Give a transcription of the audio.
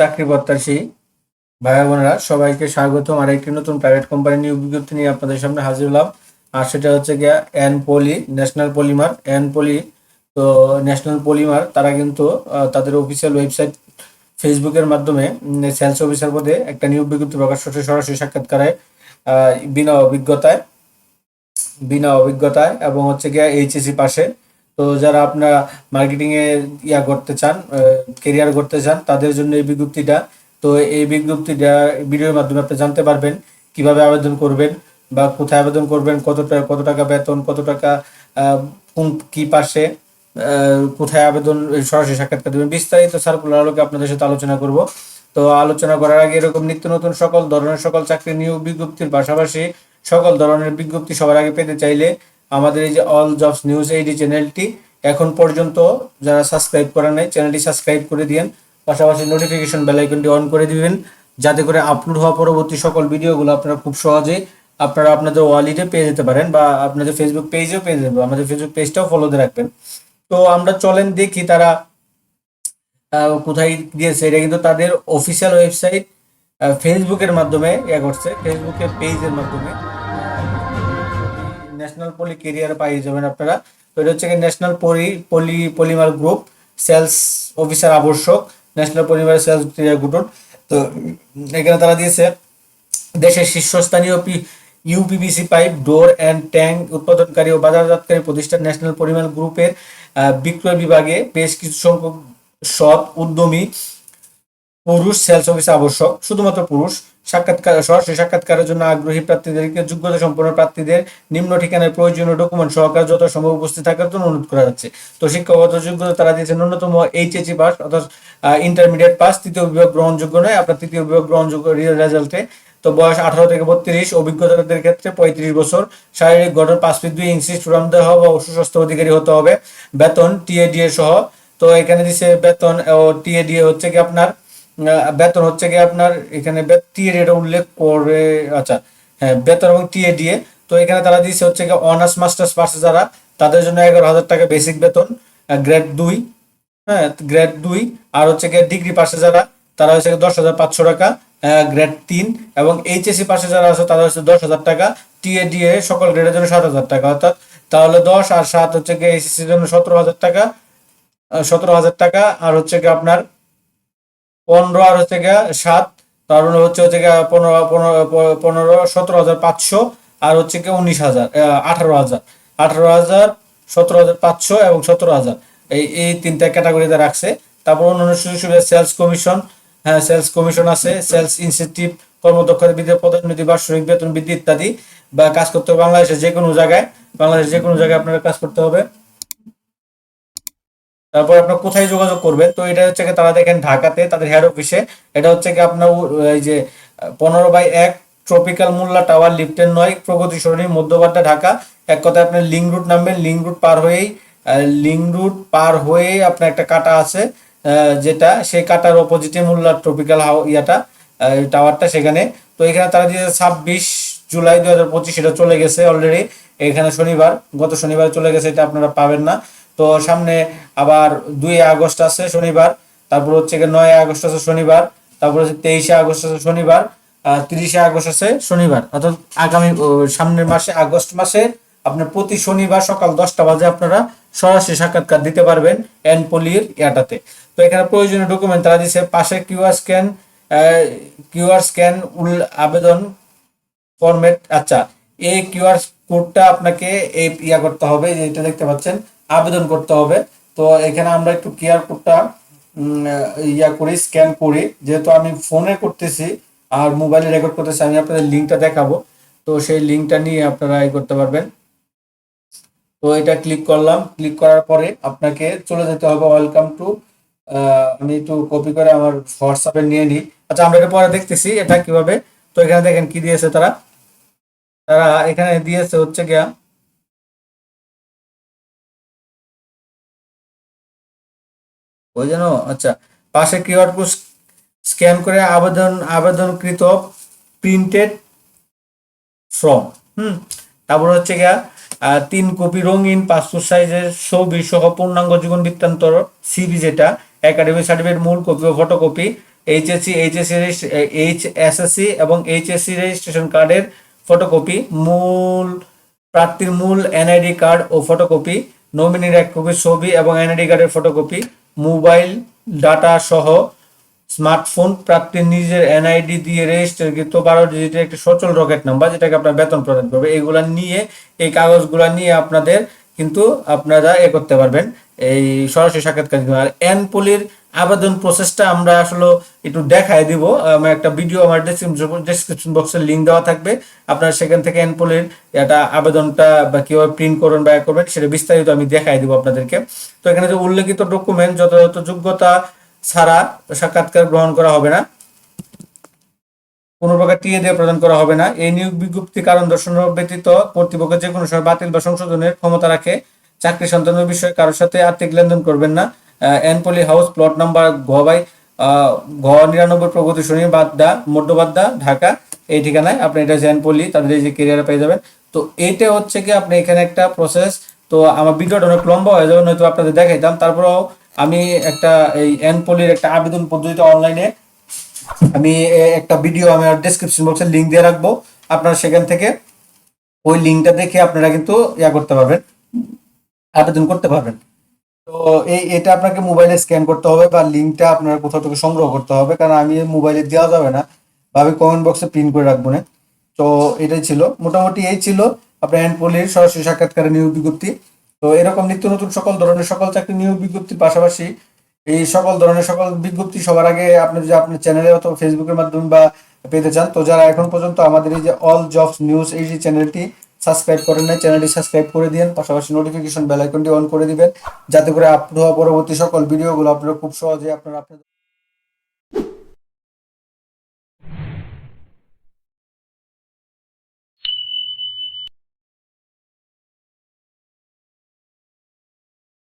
চাকরি প্রত্যাশী ভাই বোনেরা, সবাইকে স্বাগতম। আর একটি নতুন প্রাইভেট কোম্পানি নিয়োগ বিজ্ঞপ্তি নিয়ে আপনাদের সামনে হাজির হলাম। আর সেটা হচ্ছে গিয়া N Poly National Polymer N Poly তো ন্যাশনাল পলিমার তারা কিন্তু তাদের অফিসিয়াল ওয়েবসাইট ফেসবুকের মাধ্যমে সেলস অফিসার পদে একটা নিয়োগ বিজ্ঞপ্তি প্রকাশ করছে, সরাসরি সাক্ষাৎকারে বিনা অভিজ্ঞতায় বিনা অভিজ্ঞতায়, এবং হচ্ছে গিয়া এইচএসসি পাশে তো যারা আপনারা মার্কেটিং এ ইয়া করতে চান কেরিয়ার করতে চান, তাদের জন্য এই বিজ্ঞপ্তিটা। তো এই বিজ্ঞপ্তিটা ভিডিওর মাধ্যমে আপনি জানতে পারবেন কীভাবে আবেদন করবেন বা কোথায় আবেদন করবেন, কত টাকা কত টাকা বেতন, কত টাকা কোন কি পাশে কোথায় আবেদন, সরাসরি সাক্ষাৎকার দেবেন। বিস্তারিত সার্কুলার আলোকে আপনাদের সাথে আলোচনা করব। তো আলোচনা করার আগে এরকম নিত্য নতুন সকল ধরনের সকল চাকরি নিয়োগ বিজ্ঞপ্তির পাশাপাশি সকল ধরনের বিজ্ঞপ্তি সবার আগে পেতে চাইলে আমাদের এই যে অল জবস নিউজ এইডি চ্যানেলটি এখন পর্যন্ত যারা সাবস্ক্রাইব করেন নাই চ্যানেলটি সাবস্ক্রাইব করে দিয়েন। পাশাপাশি নোটিফিকেশন বেল আইকনটি অন করে দিবেন, যাতে করে আপলোড হওয়া পরবর্তী সকল ভিডিওগুলো আপনারা খুব সহজে আপনারা আপনাদের ওয়ালেটে পেয়ে যেতে পারেন বা আপনাদের ফেসবুক পেজেও পেয়ে যেতে আমাদের ফেসবুক পেজটাও ফলোতে রাখবেন। তো আমরা চলেন দেখি তারা কোথায় দিয়েছে এটা কিন্তু তাদের অফিসিয়াল ওয়েবসাইট ফেসবুকের মাধ্যমে ইয়ে করছে ফেসবুকের পেজের মাধ্যমে ন্যাশনাল পলি কেরিয়ার পাই যাবেন আপনারা। তো এটা হচ্ছে National Poly Poly Polymer group sales officer আবশ্যক ন্যাশনাল পলিমার সেলস গ্রুপ তো এখানে তারা দিয়েছে, দেশের শীর্ষস্থানীয় P UPVC pipe, door and tank উৎপাদনকারী ও বাজারজাতকারী প্রতিষ্ঠান ন্যাশনাল পরিমাণ গ্রুপের বিক্রয় বিভাগে বেশ কিছু সংখ্যক সৎ উদ্যমী পুরুষ সেলস অফিসে আবশ্যক, শুধুমাত্র পুরুষ। সাক্ষাৎকার সরাসরি সাক্ষাৎকারের জন্য আগ্রহী প্রার্থীদেরকে, যোগ্যতা সম্পন্ন প্রার্থীদের নিম্ন ঠিকানায় প্রয়োজনীয় ডকুমেন্ট সহকারে যত সম্ভব উপস্থিত থাকার জন্য অনুরোধ করা যাচ্ছে। তো শিক্ষাগত যোগ্যতা তারা দিয়েছে ন্যূনতম এইচএসি পাস অর্থাৎ ইন্টারমিডিয়েট পাস তৃতীয় বিভাগ গ্রহণযোগ্য নয়, আপনার তৃতীয় বিভাগ গ্রহণযোগ্য রেজাল্টে তো বয়স আঠারো থেকে বত্রিশ, অভিজ্ঞতাদের ক্ষেত্রে পঁয়ত্রিশ বছর। শারীরিক গঠন পাঁচ ফিট দুই ইঞ্চি চূড়ান্ত দেওয়া হবে ও সুস্বাস্থ্য অধিকারী হতে হবে। বেতন টিএডিএ সহ। তো এখানে দিছে বেতন ও টিএডিএ হচ্ছে কি আপনার বেতন হচ্ছে কি আপনার এখানে টিএডি এটা উল্লেখ করে আচ্ছা হ্যাঁ বেতন এবং টিএডিএ তো এখানে তারা দিচ্ছে হচ্ছে কি অনার্স মাস্টার্স পাশে যারা, তাদের জন্য এগারো হাজার টাকা বেসিক বেতন গ্রেড দুই হ্যাঁ গ্রেড দুই, আর হচ্ছে গিয়ে ডিগ্রি পাশে যারা, তারা হচ্ছে দশ হাজার পাঁচশো টাকা গ্রেড তিন, এবং এইচএসসি পাশে যারা আছে, তারা হচ্ছে দশ হাজার টাকা টিএডিএ সকল গ্রেডের জন্য সাত হাজার টাকা, অর্থাৎ তাহলে দশ আর সাত হচ্ছে গিয়ে এইচএসসির জন্য সতেরো হাজার টাকা সতেরো হাজার টাকা, আর হচ্ছে গিয়ে আপনার পনেরো আর হচ্ছে গিয়ে সাত, তার মানে হচ্ছে হচ্ছে গিয়ে পনেরো পনেরো পনেরো সতেরো হাজার পাঁচশো আর হচ্ছে গিয়ে উনিশ হাজার আঠারো হাজার। আঠারো হাজার, সতেরো হাজার পাঁচশো এবং সতেরো হাজার। এই এই তিনটা ক্যাটাগরিতে রাখছে। তারপর অন্যান্য সুযোগ সুবিধা, সেলস কমিশন হ্যাঁ সেলস কমিশন আছে, সেলস ইনসেন্টিভ কর্মদক্ষতা বৃদ্ধি, পদোন্নতি, বার্ষিক বেতন বৃদ্ধি ইত্যাদি বা কাজ করতে হবে বাংলাদেশের যে কোনো জায়গায়। বাংলাদেশের যে কোনো জায়গায় আপনারা কাজ করতে হবে। তারপর আপনার কোথায় যোগাযোগ করবেন তো এটা হচ্ছে তারা দেখেন ঢাকাতে তাদের হেড অফিসে এটা হচ্ছে কি আপনার এই যে, পনেরো বাই এক ট্রপিক্যাল মোল্লা টাওয়ার লিফটেন নয় প্রগতি সরণি, মধ্যবাড্ডা, ঢাকা। এক কথায় আপনার লিঙ্ক রুট নামবেন লিঙ্ক রুট পার হয়েই লিঙ্ক রুট পার হয়ে আপনার একটা কাটা আছে যেটা সেই কাটার অপোজিটে মোল্লা ট্রপিক্যাল হাউ ইয়াটা টাওয়ারটা সেখানে। তো এখানে তারা দিয়েছে ছাব্বিশ জুলাই দু হাজার পঁচিশ, এটা চলে গেছে অলরেডি এখানে শনিবার, গত শনিবার চলে গেছে, এটা আপনারা পাবেন না। তো সামনে আবার দুই আগস্ট আছে শনিবার, তারপর হচ্ছে গিয়ে নয় আগস্ট আছে শনিবার, তারপর হচ্ছে তেইশে আগস্ট আছে শনিবার তিরিশে আগস্ট আছে শনিবার। অর্থাৎ আগামী সামনের মাসে, আগস্ট মাসে আপনার প্রতি শনিবার সকাল দশটা বাজে আপনারা সরাসরি সাক্ষাৎকার দিতে পারবেন এন পলির ইয়াটাতে। তো এখানে প্রয়োজনীয় ডকুমেন্ট তারা দিচ্ছে পাশে কিউআর স্ক্যান কিউআর স্ক্যান উল, আবেদন ফরম্যাট আচ্ছা এই কিউআর কোডটা আপনাকে এই ইয়া করতে হবে যেটা দেখতে পাচ্ছেন আবেদন করতে হবে। তো এখানে আমরা একটু কিউআর কোডটা ইয়া করি স্ক্যান করি, যেহেতু আমি ফোনে করতেছি আর মোবাইলে রেকর্ড করতেছি, আমি আপনাদের লিঙ্কটা দেখাবো। তো সেই লিঙ্কটা নিয়ে আপনারা ই করতে পারবেন। তো এটা ক্লিক করলাম। ক্লিক করার পরে আপনাকে চলে যেতে হবে। ওয়েলকাম টু আমি একটু কপি করে আমার হোয়াটসঅ্যাপে নিয়ে নিই। আচ্ছা আমরা এটা পরে দেখতেছি এটা কীভাবে। তো এখানে দেখেন কি দিয়েছে তারা। তারা এখানে দিয়েছে হচ্ছে গিয়া ওই যেন আচ্ছা পাশে কিউআর কোড স্ক্যান করে আবেদন, আবেদনকৃত প্রিন্টেড ফর্ম, হুম? তারপর হচ্ছে গিয়া তিন কপি রঙিন পাসপোর্ট সাইজের ছবি সহ পূর্ণাঙ্গ জীবন বৃত্তান্তর সিবি যেটা, একাডেমি সার্টিফিকেট, মূল কপি ও photocopy HSC HSC H SSC এবং এইচএসসি রেজিস্ট্রেশন কার্ডের ফটোকপি মূল প্রার্থীর মূল এনআইডি কার্ড ও ফটোকপি নমিনির এক কপি ছবি এবং এনআইডি কার্ডের ফটোকপি মোবাইল ডাটা সহ স্মার্টফোন প্রার্থীর নিজের এনআইডি দিয়ে রেজিস্টারকৃত বারো ডিজিটের একটি সচল রকেট নাম্বার যেটাকে আপনার বেতন প্রদান করবে। এগুলা নিয়ে, এই কাগজগুলা নিয়ে আপনাদের কিন্তু আপনারা এ করতে পারবেন। এই সরাসরি সাক্ষাৎকার এন পলির আবেদন প্রসেসটা আমরা আসলে একটু দেখায় দিব। আমার একটা ভিডিও আমার ডেসক্রিপশন বক্সের লিঙ্ক দেওয়া থাকবে। আপনারা সেখান থেকে এনপোলের পলির এটা আবেদনটা বা কীভাবে প্রিন্ট করবেন বা করবেন সেটা বিস্তারিত আমি দেখাই দিব আপনাদেরকে। তো এখানে যে উল্লেখিত ডকুমেন্ট যথাযথ যোগ্যতা ছাড়া সাক্ষাৎকার গ্রহণ করা হবে না। কোনো প্রকার টিএ দিয়ে প্রদান করা হবে না। এই নিয়োগ বিজ্ঞপ্তি কারণ দর্শন ব্যতীত কর্তৃপক্ষ যে কোনো সময় বাতিল বা সংশোধনের ক্ষমতা রাখে। চাকরি সন্তানের বিষয়ে কারোর সাথে আর্থিক লেনদেন করবেন না। N Poly house plot number ঘ বাই ঘ নিরানব্বই প্রগতি শনি বাড্ডা মধ্যবাড্ডা ঢাকা, এই ঠিকানায় আপনি এটা যে এনপলি তাদের এই যে কেরিয়ারে পেয়ে যাবেন। তো এইটা হচ্ছে কি আপনি এখানে একটা প্রসেস তো আমার ভিডিওটা অনেক লম্বা হয়ে যাবে, নয়তো আপনাদের দেখাইতাম। তারপরেও আমি একটা এই এনপলির একটা আবেদন পদ্ধতিতে অনলাইনে আমি একটা ভিডিও আমি ডেসক্রিপশন বক্সে লিঙ্ক দিয়ে রাখব। আপনারা সেখান থেকে ওই লিঙ্কটা দেখে আপনারা কিন্তু ইয়া করতে পারবেন, আবেদন করতে পারবেন। তো এই, এটা আপনাকে মোবাইলে স্ক্যান করতে হবে বা লিঙ্কটা আপনার কোথাও থেকে সংগ্রহ করতে হবে, কারণ আমি মোবাইলে দেওয়া যাবে না বা আমি কমেন্ট বক্সে প্রিন্ট করে রাখব না। তো এটাই ছিল। মোটামুটি এই ছিল আপনার এন্ড পলির সরাসরি সাক্ষাৎকারের নিয়োগ বিজ্ঞপ্তি। তো এরকম নিত্য নতুন সকল ধরনের সকল চাকরি নিয়োগ বিজ্ঞপ্তির পাশাপাশি এই সকল ধরনের সকল বিজ্ঞপ্তি সবার আগে আপনি যদি আপনার চ্যানেলে অথবা ফেসবুকের মাধ্যমে বা পেতে চান, তো যারা এখন পর্যন্ত আমাদের এই যে অল জবস নিউজ এই যে চ্যানেলটি সাবস্ক্রাইব করেন নাই চ্যানেলটি সাবস্ক্রাইব করে দিন পাশাপাশি নোটিফিকেশন বেল আইকনটি অন করে দিবেন, যাতে করে হওয়া পরবর্তী সকল ভিডিওগুলো আপনারা খুব সহজে আপনারা আপনাদের